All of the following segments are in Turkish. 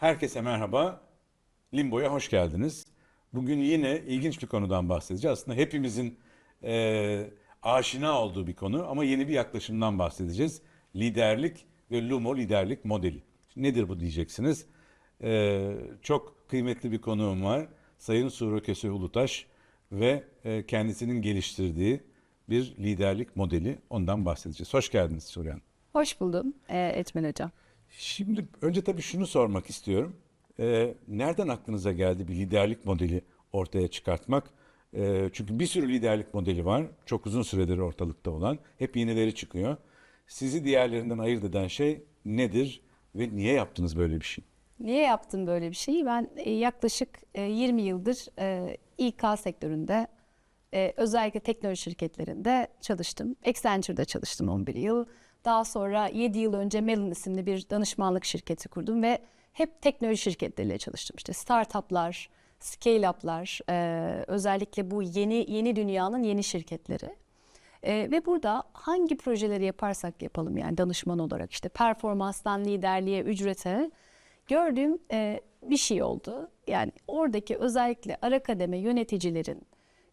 Herkese merhaba. Limbo'ya hoş geldiniz. Bugün yine ilginç bir konudan bahsedeceğiz. Aslında hepimizin e, aşina olduğu bir konu ama yeni bir yaklaşımdan bahsedeceğiz. Liderlik ve Lumo liderlik modeli. Nedir bu diyeceksiniz. E, çok kıymetli bir konuğum var. Sayın Suru Köse Ulutaş ve e, kendisinin geliştirdiği bir liderlik modeli. Ondan bahsedeceğiz. Hoş geldiniz Suriye Hanım. Hoş buldum e, Etmen Hocam. Şimdi önce tabii şunu sormak istiyorum. Ee, nereden aklınıza geldi bir liderlik modeli ortaya çıkartmak? Ee, çünkü bir sürü liderlik modeli var. Çok uzun süredir ortalıkta olan. Hep yenileri çıkıyor. Sizi diğerlerinden ayırt eden şey nedir ve niye yaptınız böyle bir şey? Niye yaptım böyle bir şeyi? Ben e, yaklaşık e, 20 yıldır e, İK sektöründe e, özellikle teknoloji şirketlerinde çalıştım. Accenture'da çalıştım 11 yıl. Daha sonra 7 yıl önce Melon isimli bir danışmanlık şirketi kurdum ve hep teknoloji şirketleriyle çalıştım. İşte startuplar, scale-up'lar, e, özellikle bu yeni yeni dünyanın yeni şirketleri. E, ve burada hangi projeleri yaparsak yapalım yani danışman olarak işte performanstan liderliğe, ücrete gördüğüm e, bir şey oldu. Yani oradaki özellikle ara kademe yöneticilerin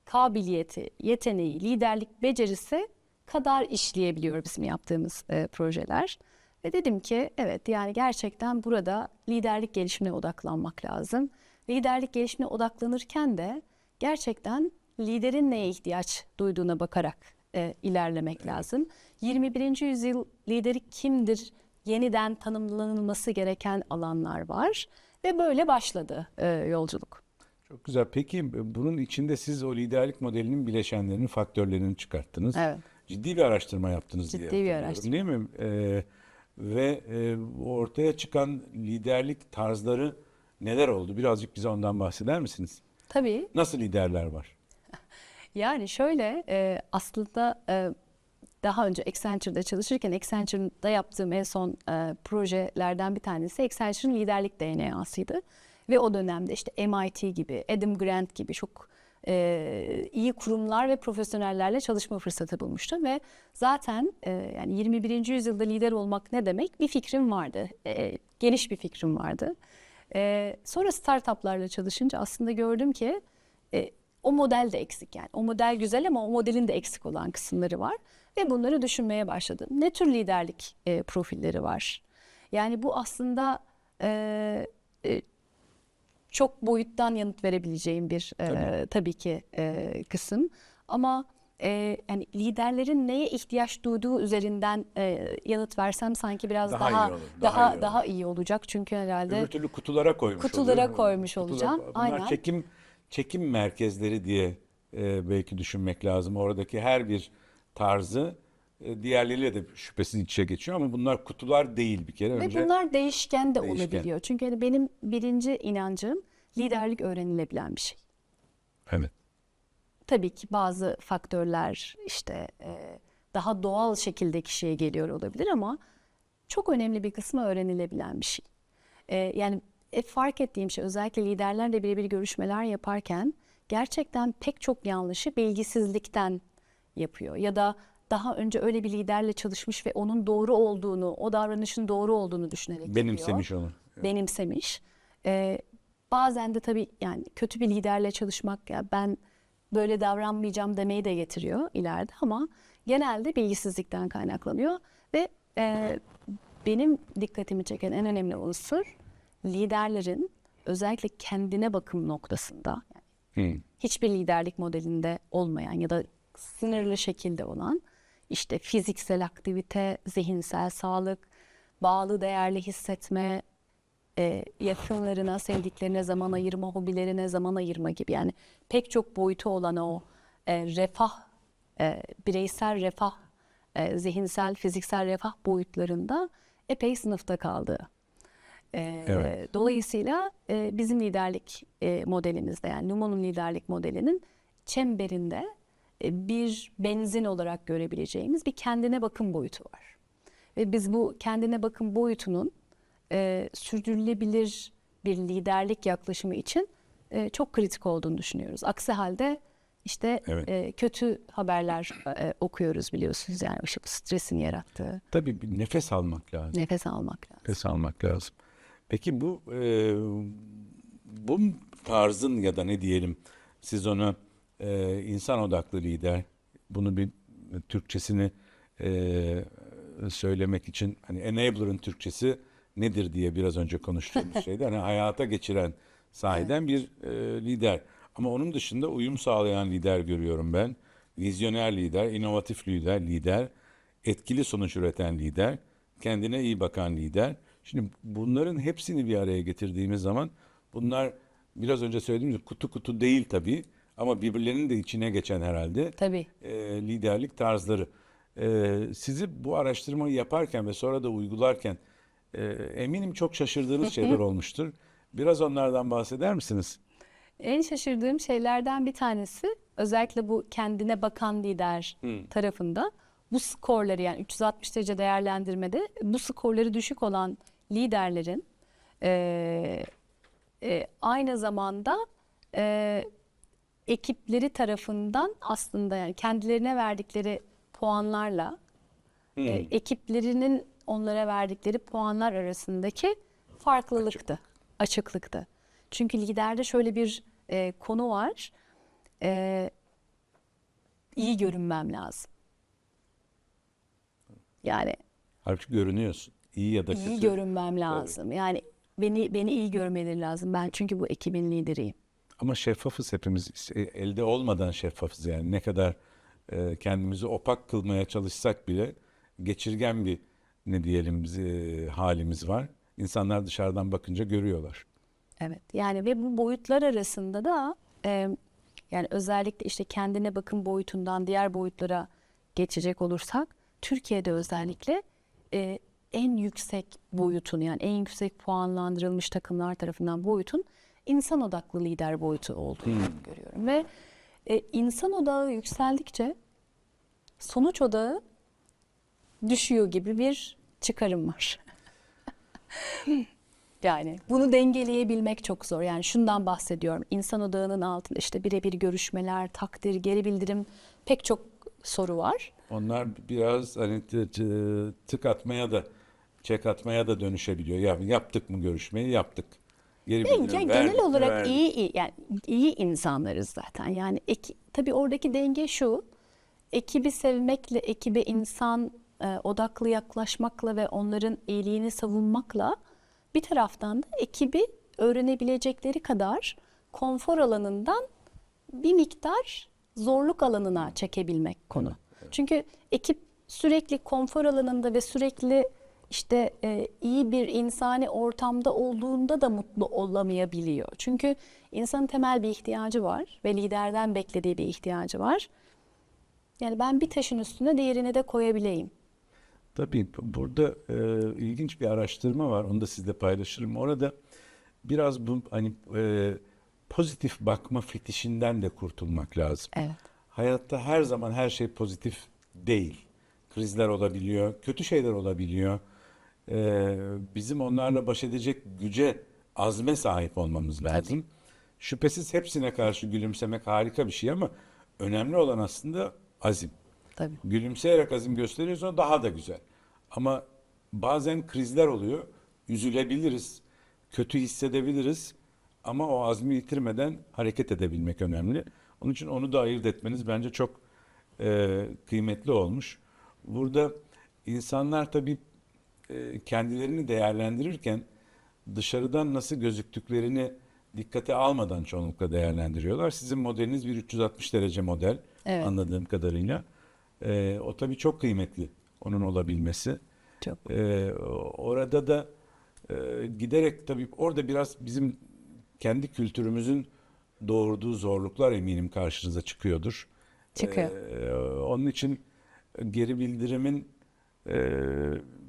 kabiliyeti, yeteneği, liderlik becerisi kadar işleyebiliyor bizim yaptığımız e, projeler. Ve dedim ki evet yani gerçekten burada liderlik gelişimine odaklanmak lazım. Liderlik gelişimine odaklanırken de gerçekten liderin neye ihtiyaç duyduğuna bakarak e, ilerlemek lazım. 21. yüzyıl lideri kimdir? Yeniden tanımlanılması gereken alanlar var ve böyle başladı e, yolculuk. Çok güzel. Peki bunun içinde siz o liderlik modelinin bileşenlerini, faktörlerini çıkarttınız. Evet. Ciddi bir araştırma yaptınız diye Ciddi bir araştırma. Değil mi? Ee, ve e, ortaya çıkan liderlik tarzları neler oldu? Birazcık bize ondan bahseder misiniz? Tabii Nasıl liderler var? Yani şöyle e, aslında e, daha önce Accenture'da çalışırken Accenture'da yaptığım en son e, projelerden bir tanesi Accenture'ın liderlik DNA'sıydı. Ve o dönemde işte MIT gibi, Adam Grant gibi çok e, iyi kurumlar ve profesyonellerle çalışma fırsatı bulmuştum. Ve zaten e, yani 21. yüzyılda lider olmak ne demek bir fikrim vardı. E, geniş bir fikrim vardı. E, sonra startuplarla çalışınca aslında gördüm ki e, o model de eksik yani. O model güzel ama o modelin de eksik olan kısımları var. Ve bunları düşünmeye başladım. Ne tür liderlik e, profilleri var? Yani bu aslında e, e, çok boyuttan yanıt verebileceğim bir e, Tabii. tabii. ki e, kısım. Ama e, yani liderlerin neye ihtiyaç duyduğu üzerinden e, yanıt versem sanki biraz Daha daha iyi olur, daha daha iyi daha, olur. iyi olacak çünkü herhalde Öbür türlü kutulara koymuş Kutulara oluyor. koymuş Kutular- olacağım, Bunlar aynen. çekim çekim merkezleri diye e, belki düşünmek lazım. Oradaki her bir tarzı e, diğerleriyle de şüphesiz iç içe geçiyor ama bunlar kutular değil bir kere. Ve Önce bunlar değişken de Değişken. olabiliyor. Çünkü hani benim birinci inancım liderlik öğrenilebilen bir şey. evet. Tabii ki bazı faktörler işte e, daha doğal şekilde kişiye geliyor olabilir ama çok önemli bir kısmı öğrenilebilen bir şey. E, yani e, fark ettiğim şey özellikle liderlerle birebir görüşmeler yaparken gerçekten pek çok yanlışı bilgisizlikten yapıyor ya da daha önce öyle bir liderle çalışmış ve onun doğru olduğunu, o davranışın doğru olduğunu düşünerek yapıyor Benimsemiş onu. benimsemiş. Ee, bazen de tabii yani kötü bir liderle çalışmak ya ben böyle davranmayacağım demeyi de getiriyor ileride ama genelde bilgisizlikten kaynaklanıyor ve e, benim dikkatimi çeken en önemli unsur liderlerin özellikle kendine bakım noktasında yani Hı. hiçbir liderlik modelinde olmayan ya da sınırlı şekilde olan işte fiziksel aktivite, zihinsel sağlık, bağlı değerli hissetme, e, yakınlarına, sevdiklerine zaman ayırma, hobilerine zaman ayırma gibi yani pek çok boyutu olan o e, refah, e, bireysel refah, e, zihinsel, fiziksel refah boyutlarında epey sınıfta kaldı. E, Evet. Dolayısıyla e, bizim liderlik e, modelimizde yani Lumon'un liderlik modelinin çemberinde bir benzin olarak görebileceğimiz bir kendine bakım boyutu var. Ve biz bu kendine bakım boyutunun e, sürdürülebilir bir liderlik yaklaşımı için e, çok kritik olduğunu düşünüyoruz. Aksi halde işte Evet. e, kötü haberler e, okuyoruz biliyorsunuz yani işte stresin yarattığı Tabii bir nefes almak lazım. nefes almak lazım. Nefes almak lazım. Peki bu e, bu tarzın ya da ne diyelim siz ona e, insan odaklı lider bunu bir Türkçesini e, söylemek için hani enabler'ın Türkçesi nedir diye biraz önce konuştuğumuz şeydi. Hani hayata geçiren, sahiden bir e, lider. Ama onun dışında uyum sağlayan lider görüyorum ben. Vizyoner lider, inovatif lider, lider, etkili sonuç üreten lider, kendine iyi bakan lider. Şimdi bunların hepsini bir araya getirdiğimiz zaman bunlar biraz önce söylediğim gibi kutu kutu değil tabii ama birbirlerinin de içine geçen herhalde Tabii. e, liderlik tarzları. E, sizi bu araştırmayı yaparken ve sonra da uygularken e, eminim çok şaşırdığınız şeyler olmuştur. Biraz onlardan bahseder misiniz? En şaşırdığım şeylerden bir tanesi özellikle bu kendine bakan lider tarafında bu skorları yani 360 derece değerlendirmede bu skorları düşük olan liderlerin eee, e, aynı zamanda eee, ekipleri tarafından aslında yani kendilerine verdikleri puanlarla e, ekiplerinin onlara verdikleri puanlar arasındaki farklılıktı, açıklıktı. Çünkü liderde şöyle bir e, konu var. E, iyi görünmem lazım. Yani Halbuki görünüyorsun. İyi ya da iyi kötü. görünmem lazım. Yani beni beni iyi görmeleri lazım. Ben çünkü bu ekibin lideriyim. Ama şeffafız hepimiz. İşte Elde olmadan şeffafız yani. Ne kadar e, kendimizi opak kılmaya çalışsak bile geçirgen bir ne diyelim e, halimiz var. İnsanlar dışarıdan bakınca görüyorlar. Evet. Yani ve bu boyutlar arasında da e, yani özellikle işte kendine bakım boyutundan diğer boyutlara geçecek olursak Türkiye'de özellikle e, en yüksek boyutun yani en yüksek puanlandırılmış takımlar tarafından boyutun insan odaklı lider boyutu olduğunu görüyorum ve e, insan odağı yükseldikçe sonuç odağı düşüyor gibi bir çıkarım var. Yani bunu dengeleyebilmek çok zor. Yani şundan bahsediyorum. İnsan odağının altında işte birebir görüşmeler, takdir, geri bildirim pek çok soru var. Onlar biraz hani tı- tı- tık atmaya da çek atmaya da dönüşebiliyor. Ya yaptık mı görüşmeyi? Yaptık. Geri Yani bildirim genel olarak Verdik. iyi, iyi yani iyi insanlarız zaten. Yani eki, tabii oradaki denge şu. Ekibi sevmekle, ekibe insan e, odaklı yaklaşmakla ve onların iyiliğini savunmakla bir taraftan da ekibi öğrenebilecekleri kadar konfor alanından bir miktar zorluk alanına çekebilmek konu. Çünkü ekip sürekli konfor alanında ve sürekli işte e, iyi bir insani ortamda olduğunda da mutlu olamayabiliyor. Çünkü insanın temel bir ihtiyacı var ve liderden beklediği bir ihtiyacı var. Yani ben bir taşın üstüne diğerini de koyabileyim. Tabii burada e, ilginç bir araştırma var. Onu da sizle paylaşırım. Orada biraz bu hani e, pozitif bakma fetişinden de kurtulmak lazım. Evet. Hayatta her zaman her şey pozitif değil. Krizler olabiliyor, kötü şeyler olabiliyor. E, bizim onlarla baş edecek güce, azme sahip olmamız lazım. Şüphesiz hepsine karşı gülümsemek harika bir şey ama önemli olan aslında azim. Tabii. Gülümseyerek azim gösteriyorsa daha da güzel. Ama bazen krizler oluyor. Üzülebiliriz. Kötü hissedebiliriz. Ama o azmi yitirmeden hareket edebilmek önemli. Onun için onu da ayırt etmeniz bence çok e, kıymetli olmuş. Burada insanlar tabii kendilerini değerlendirirken dışarıdan nasıl gözüktüklerini dikkate almadan çoğunlukla değerlendiriyorlar. Sizin modeliniz bir 360 derece model Evet. anladığım kadarıyla. E, o tabii çok kıymetli onun olabilmesi. Çok. E, orada da e, giderek tabii orada biraz bizim kendi kültürümüzün doğurduğu zorluklar eminim karşınıza çıkıyordur. Çıkıyor. E, onun için geri bildirimin e,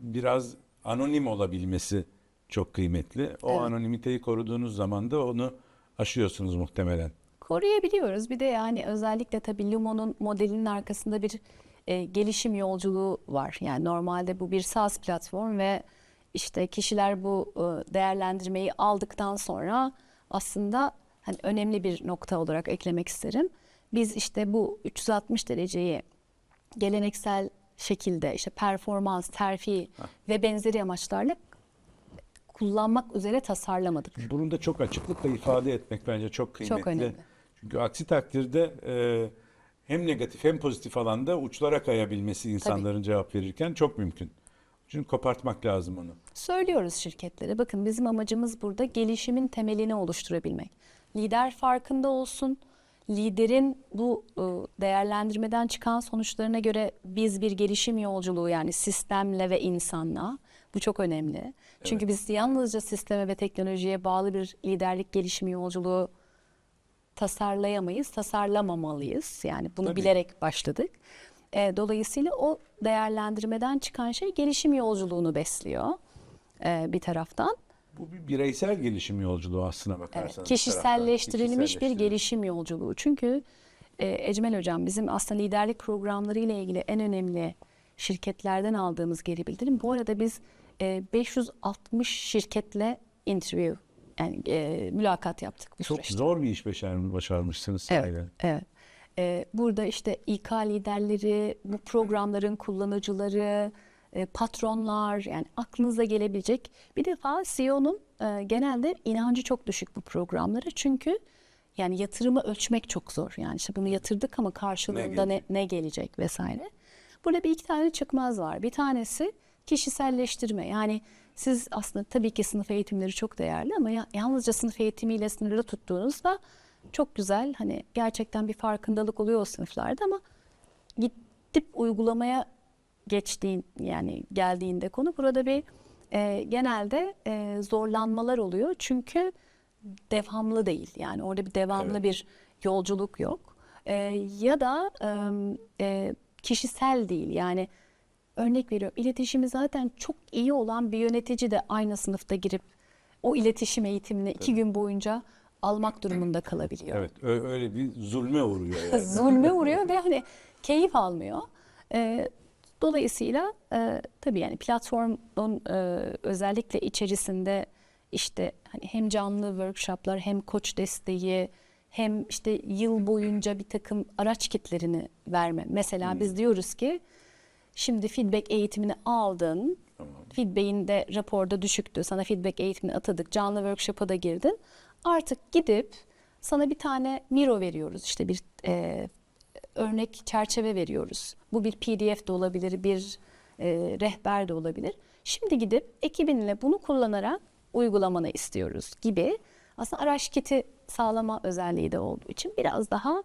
biraz anonim olabilmesi çok kıymetli. O Evet. anonimiteyi koruduğunuz zaman da onu aşıyorsunuz muhtemelen. koruyabiliyoruz. Bir de yani özellikle tabii Lumo'nun modelinin arkasında bir e, gelişim yolculuğu var. Yani normalde bu bir SaaS platform ve işte kişiler bu e, değerlendirmeyi aldıktan sonra aslında hani önemli bir nokta olarak eklemek isterim. Biz işte bu 360 dereceyi geleneksel şekilde işte performans, terfi ve benzeri amaçlarla kullanmak üzere tasarlamadık. Bunu da çok açıklıkla ifade etmek bence çok kıymetli. önemli. Çünkü aksi takdirde e, hem negatif hem pozitif alanda uçlara kayabilmesi insanların cevap verirken çok mümkün. Çünkü kopartmak lazım onu. Söylüyoruz şirketlere bakın bizim amacımız burada gelişimin temelini oluşturabilmek. Lider farkında olsun. Liderin bu e, değerlendirmeden çıkan sonuçlarına göre biz bir gelişim yolculuğu yani sistemle ve insanla bu çok önemli. Çünkü biz yalnızca sisteme ve teknolojiye bağlı bir liderlik gelişim yolculuğu tasarlayamayız, tasarlamamalıyız. Yani bunu Tabii. bilerek başladık. E, dolayısıyla o değerlendirmeden çıkan şey gelişim yolculuğunu besliyor e, bir taraftan. Bu bir bireysel gelişim yolculuğu aslına Evet, bakarsanız. taraftan. kişiselleştirilmiş bir gelişim yolculuğu. Çünkü e, Ecmel Hocam bizim aslında liderlik programları ile ilgili en önemli şirketlerden aldığımız geri bildirim. Bu arada biz e, 560 şirketle interview yani e, mülakat yaptık bu Çok süreçte. zor bir iş başar, başarmışsınız. Evet, evet. Ee, burada işte İK liderleri, bu programların kullanıcıları, e, patronlar yani aklınıza gelebilecek. Bir defa CEO'nun e, genelde inancı çok düşük bu programlara. Çünkü yani yatırımı ölçmek çok zor. Yani işte bunu yatırdık ama karşılığında ne, gelecek? ne gelecek vesaire. Burada bir iki tane çıkmaz var. Bir tanesi kişiselleştirme. Yani siz aslında tabii ki sınıf eğitimleri çok değerli ama ya, yalnızca sınıf eğitimiyle sınırlı tuttuğunuzda çok güzel hani gerçekten bir farkındalık oluyor o sınıflarda ama gidip uygulamaya geçtiğin yani geldiğinde konu burada bir e, genelde e, zorlanmalar oluyor çünkü devamlı değil yani orada bir devamlı Evet. bir yolculuk yok E, ya da e, kişisel değil yani örnek veriyorum iletişimi zaten çok iyi olan bir yönetici de aynı sınıfta girip o iletişim eğitimini iki gün boyunca almak durumunda kalabiliyor. Evet, öyle bir zulme uğruyor yani. Zulme uğruyor ve hani keyif almıyor. Ee, dolayısıyla e, tabii yani platformun e, özellikle içerisinde işte hani hem canlı workshoplar hem koç desteği hem işte yıl boyunca bir takım araç kitlerini verme. Mesela biz diyoruz ki şimdi feedback eğitimini aldın. Feedback'in de raporda düşüktü. Sana feedback eğitimini atadık. Canlı workshop'a da girdin. Artık gidip sana bir tane Miro veriyoruz. İşte bir e, örnek çerçeve veriyoruz. Bu bir PDF de olabilir, bir e, rehber de olabilir. Şimdi gidip ekibinle bunu kullanarak uygulamanı istiyoruz gibi. Aslında araç kiti sağlama özelliği de olduğu için biraz daha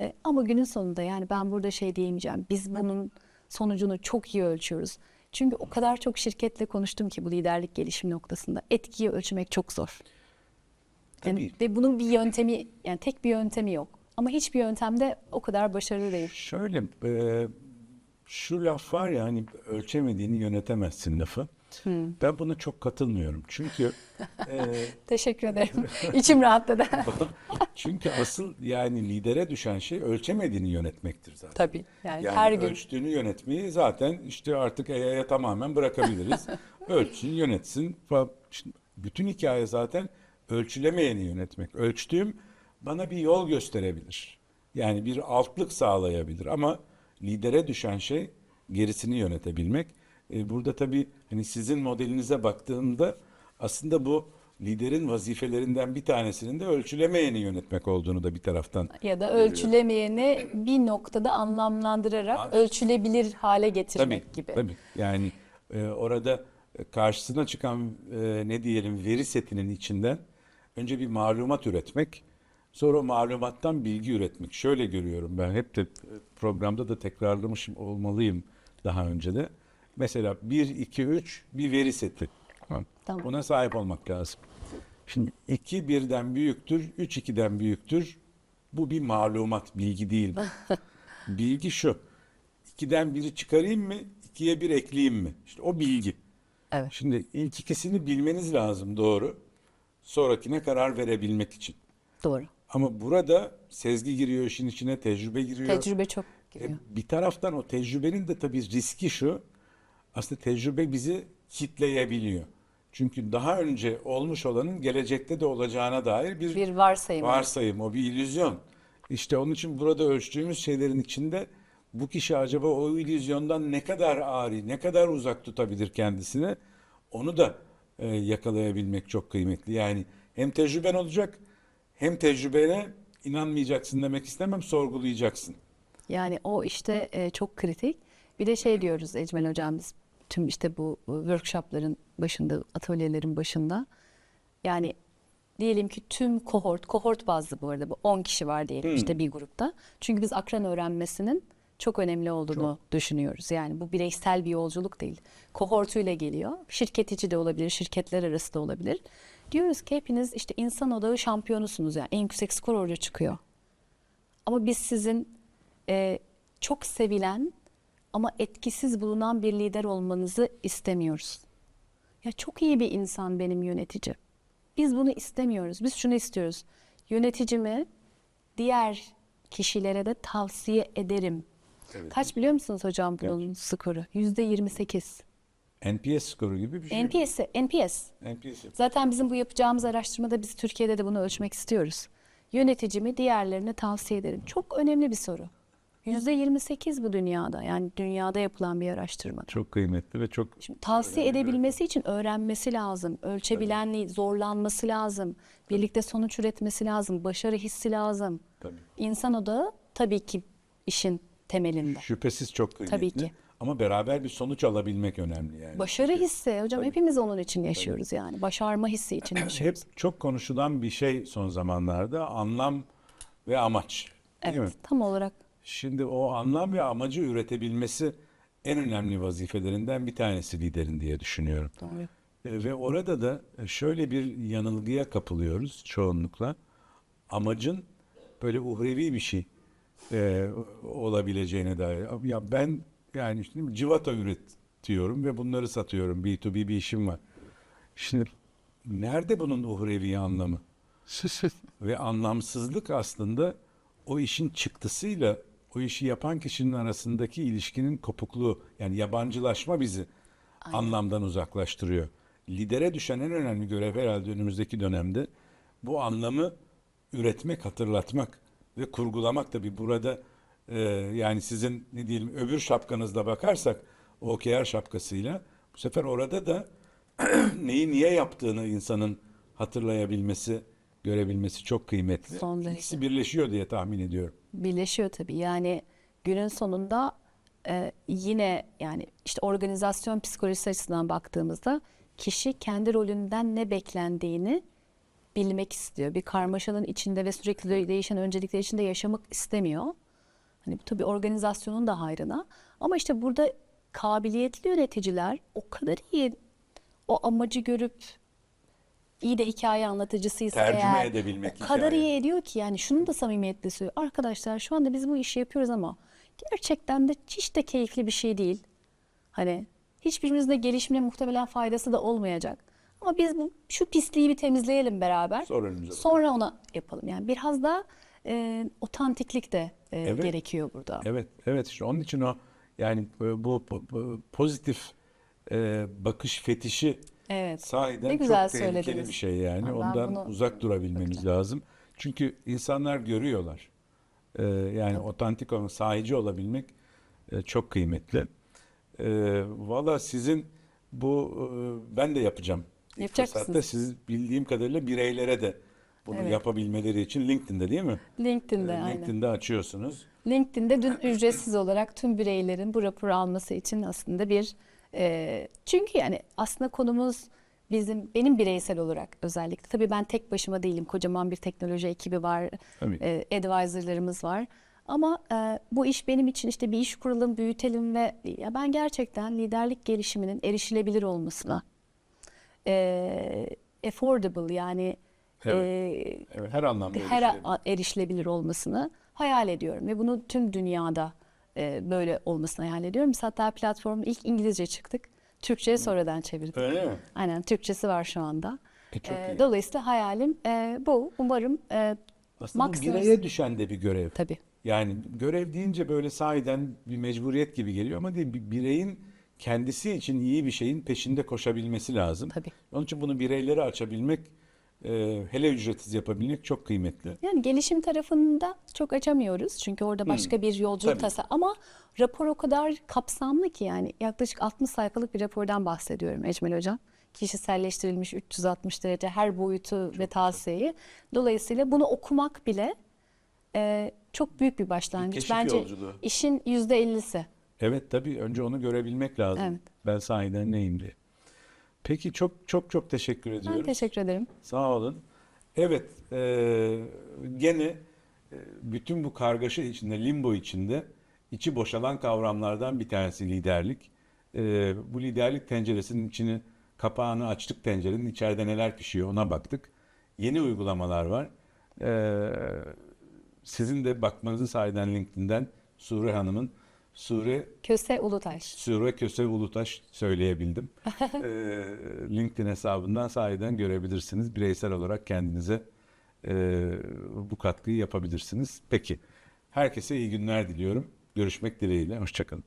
e, ama günün sonunda yani ben burada şey diyemeyeceğim. Biz bunun sonucunu çok iyi ölçüyoruz. Çünkü o kadar çok şirketle konuştum ki bu liderlik gelişim noktasında etkiyi ölçmek çok zor. Yani, Tabii. ve bunun bir yöntemi yani tek bir yöntemi yok. Ama hiçbir yöntemde o kadar başarılı değil. Şöyle, e, şu laf var ya hani ölçemediğini yönetemezsin lafı. Ben buna çok katılmıyorum. Çünkü e, Teşekkür ederim. İçim rahatladı. çünkü asıl yani lidere düşen şey ölçemediğini yönetmektir zaten. Tabii. Yani, Yani her gün. ölçtüğünü yönetmeyi zaten işte artık EYA'ya tamamen bırakabiliriz. Ölçsün, yönetsin. Şimdi bütün hikaye zaten ölçülemeyeni yönetmek. Ölçtüğüm bana bir yol gösterebilir. Yani bir altlık sağlayabilir ama lidere düşen şey gerisini yönetebilmek. E, burada tabii hani sizin modelinize baktığımda aslında bu liderin vazifelerinden bir tanesinin de ölçülemeyeni yönetmek olduğunu da bir taraftan Ya da ölçülemeyeni bir noktada anlamlandırarak ölçülebilir hale getirmek Tabii, gibi. tabii. Yani e, orada e, karşısına çıkan e, ne diyelim veri setinin içinden önce bir malumat üretmek, sonra malumattan bilgi üretmek. Şöyle görüyorum ben hep de programda da tekrarlamış olmalıyım daha önce de. Mesela 1 2 3 bir veri seti. Tamam. Tamam. Buna sahip olmak lazım. Şimdi 2 birden büyüktür, 3 2'den büyüktür. Bu bir malumat, bilgi değil. bilgi şu. 2'den biri çıkarayım mı, 2'ye bir ekleyeyim mi? İşte o bilgi. Evet. Şimdi ilk ikisini bilmeniz lazım doğru. Sonrakine karar verebilmek için. Doğru. Ama burada sezgi giriyor işin içine, tecrübe giriyor. Tecrübe çok E, giriyor. bir taraftan o tecrübenin de tabii riski şu. Aslında tecrübe bizi kitleyebiliyor. Çünkü daha önce olmuş olanın gelecekte de olacağına dair bir, Bir varsayım. varsayım, o bir illüzyon. İşte onun için burada ölçtüğümüz şeylerin içinde bu kişi acaba o illüzyondan ne kadar ari, ne kadar uzak tutabilir kendisini onu da e, yakalayabilmek çok kıymetli. Yani hem tecrüben olacak hem tecrübene inanmayacaksın demek istemem sorgulayacaksın. Yani o işte e, çok kritik. Bir de şey diyoruz Ecmel Hocam biz tüm işte bu e, workshopların başında, atölyelerin başında. Yani diyelim ki tüm kohort, kohort bazlı bu arada bu 10 kişi var diyelim Hmm. işte bir grupta. Çünkü biz akran öğrenmesinin çok önemli olduğunu düşünüyoruz. Yani bu bireysel bir yolculuk değil. Kohortuyla geliyor. Şirket içi de olabilir, şirketler arası da olabilir. Diyoruz ki hepiniz işte insan odağı şampiyonusunuz yani en yüksek skor orada çıkıyor. Ama biz sizin e, çok sevilen ama etkisiz bulunan bir lider olmanızı istemiyoruz. Ya çok iyi bir insan benim yönetici. Biz bunu istemiyoruz. Biz şunu istiyoruz. Yöneticimi diğer kişilere de tavsiye ederim. Kaç biliyor musunuz hocam bunun skoru? Yüzde 28. NPS skoru gibi bir şey. NPS, NPS. NPS. Zaten bizim bu yapacağımız araştırmada biz Türkiye'de de bunu ölçmek istiyoruz. Yöneticimi diğerlerine tavsiye ederim. Çok önemli bir soru. Yüzde 28 bu dünyada. Yani dünyada yapılan bir araştırma. Çok kıymetli ve çok Şimdi tavsiye edebilmesi için öğrenmesi lazım. Ölçebilenliği, zorlanması lazım. Birlikte sonuç üretmesi lazım. Başarı hissi lazım. tabii. İnsan odağı tabii ki işin temelinde. Şüphesiz çok kıymetli. Tabii ki. Ama beraber bir sonuç alabilmek önemli yani. Başarı hissi hocam hepimiz onun için yaşıyoruz yani. Başarma hissi için Hep yaşıyoruz. çok konuşulan bir şey son zamanlarda anlam ve amaç. Değil mi? Evet, tam olarak Şimdi o anlam ve amacı üretebilmesi en önemli vazifelerinden bir tanesi liderin diye düşünüyorum. doğru. E, Ve orada da şöyle bir yanılgıya kapılıyoruz çoğunlukla. Amacın böyle uhrevi bir şey e, olabileceğine dair. Ya ben yani şimdi civata üretiyorum ve bunları satıyorum. B2B bir işim var. Şimdi nerede bunun uhrevi anlamı? Ve anlamsızlık aslında o işin çıktısıyla o işi yapan kişinin arasındaki ilişkinin kopukluğu yani yabancılaşma bizi anlamdan uzaklaştırıyor. Lidere düşen en önemli görev herhalde önümüzdeki dönemde bu anlamı üretmek, hatırlatmak ve kurgulamak tabii burada e, yani sizin ne diyelim öbür şapkanızla bakarsak OKR şapkasıyla bu sefer orada da neyi niye yaptığını insanın hatırlayabilmesi, görebilmesi çok kıymetli. Son derece. İkisi birleşiyor diye tahmin ediyorum. birleşiyor tabii. Yani günün sonunda e, yine yani işte organizasyon psikolojisi açısından baktığımızda kişi kendi rolünden ne beklendiğini bilmek istiyor. Bir karmaşanın içinde ve sürekli de- değişen öncelikler içinde yaşamak istemiyor. Hani bu tabii organizasyonun da hayrına. Ama işte burada kabiliyetli yöneticiler o kadar iyi o amacı görüp iyi de hikaye anlatıcısıysa Tercüme eğer edebilmek o kadar hikayeyi. iyi ediyor ki yani şunu da samimiyetle söylüyor. Arkadaşlar şu anda biz bu işi yapıyoruz ama gerçekten de hiç de keyifli bir şey değil. Hani hiçbirimizin de gelişimine muhtemelen faydası da olmayacak. Ama biz bu şu pisliği bir temizleyelim beraber. Sonra önümüze Sonra ona yapalım. Yani biraz da e, otantiklik de e, Evet. gerekiyor burada. Evet, evet işte onun için o yani bu, bu- bu pozitif e, bakış fetişi Evet. sahiden Ne güzel çok tehlikeli söylediniz. bir şey yani. Ben Ondan bunu- uzak durabilmemiz lazım. Çünkü insanlar görüyorlar. E, yani otantik olmak, sahici olabilmek e, çok kıymetli. E, Valla sizin bu e, ben de yapacağım. Yapacak mısınız? siz bildiğim kadarıyla bireylere de bunu Evet. yapabilmeleri için LinkedIn'de değil mi? LinkedIn'de E, aynen. LinkedIn'de açıyorsunuz. LinkedIn'de dün ücretsiz olarak tüm bireylerin bu raporu alması için aslında bir e, çünkü yani aslında konumuz bizim benim bireysel olarak özellikle tabii ben tek başıma değilim kocaman bir teknoloji ekibi var Tabii. e, advisorlarımız var ama e, bu iş benim için işte bir iş kuralım büyütelim ve ya ben gerçekten liderlik gelişiminin erişilebilir olmasına e, affordable yani Evet. e, Evet, her anlamda her erişilebilir. erişilebilir olmasını hayal ediyorum ve bunu tüm dünyada e, böyle olmasını hayal ediyorum. Biz hatta platformu ilk İngilizce çıktık. Türkçe'ye sonradan çevirdik. Öyle mi? Aynen Türkçesi var şu anda. E, çok E, iyi. dolayısıyla hayalim e, bu. Umarım e, Aslında maksimum- bireye düşen de bir görev. tabii. Yani görev deyince böyle sahiden bir mecburiyet gibi geliyor ama değil, bir bireyin kendisi için iyi bir şeyin peşinde koşabilmesi lazım. Tabii. Onun için bunu bireylere açabilmek, e, hele ücretsiz yapabilmek çok kıymetli. Yani gelişim tarafında çok açamıyoruz. Çünkü orada başka bir yolculuk tasa ama rapor o kadar kapsamlı ki yani yaklaşık 60 sayfalık bir rapordan bahsediyorum Ecmel Hocam. kişiselleştirilmiş 360 derece her boyutu ve tavsiyeyi. Dolayısıyla bunu okumak bile e, çok büyük bir başlangıç. keşif Bence yolculuğu. işin yüzde ellisi. Evet tabii önce onu görebilmek lazım. Evet. Ben sahiden neyim diye. Peki çok çok çok teşekkür Ben ediyorum. teşekkür ederim. Sağ olun. Evet, e, gene e, bütün bu kargaşa içinde, limbo içinde içi boşalan kavramlardan bir tanesi liderlik. E, bu liderlik tenceresinin içini, kapağını açtık tencerenin, içeride neler pişiyor ona baktık. Yeni uygulamalar var. E, sizin de bakmanızı sahiden LinkedIn'den Sure Hanım'ın Sure Köse Ulutaş. Sure Köse Ulutaş söyleyebildim. Ee, LinkedIn hesabından sahiden görebilirsiniz. Bireysel olarak kendinize e, bu katkıyı yapabilirsiniz. Peki, herkese iyi günler diliyorum. Görüşmek dileğiyle, hoşçakalın.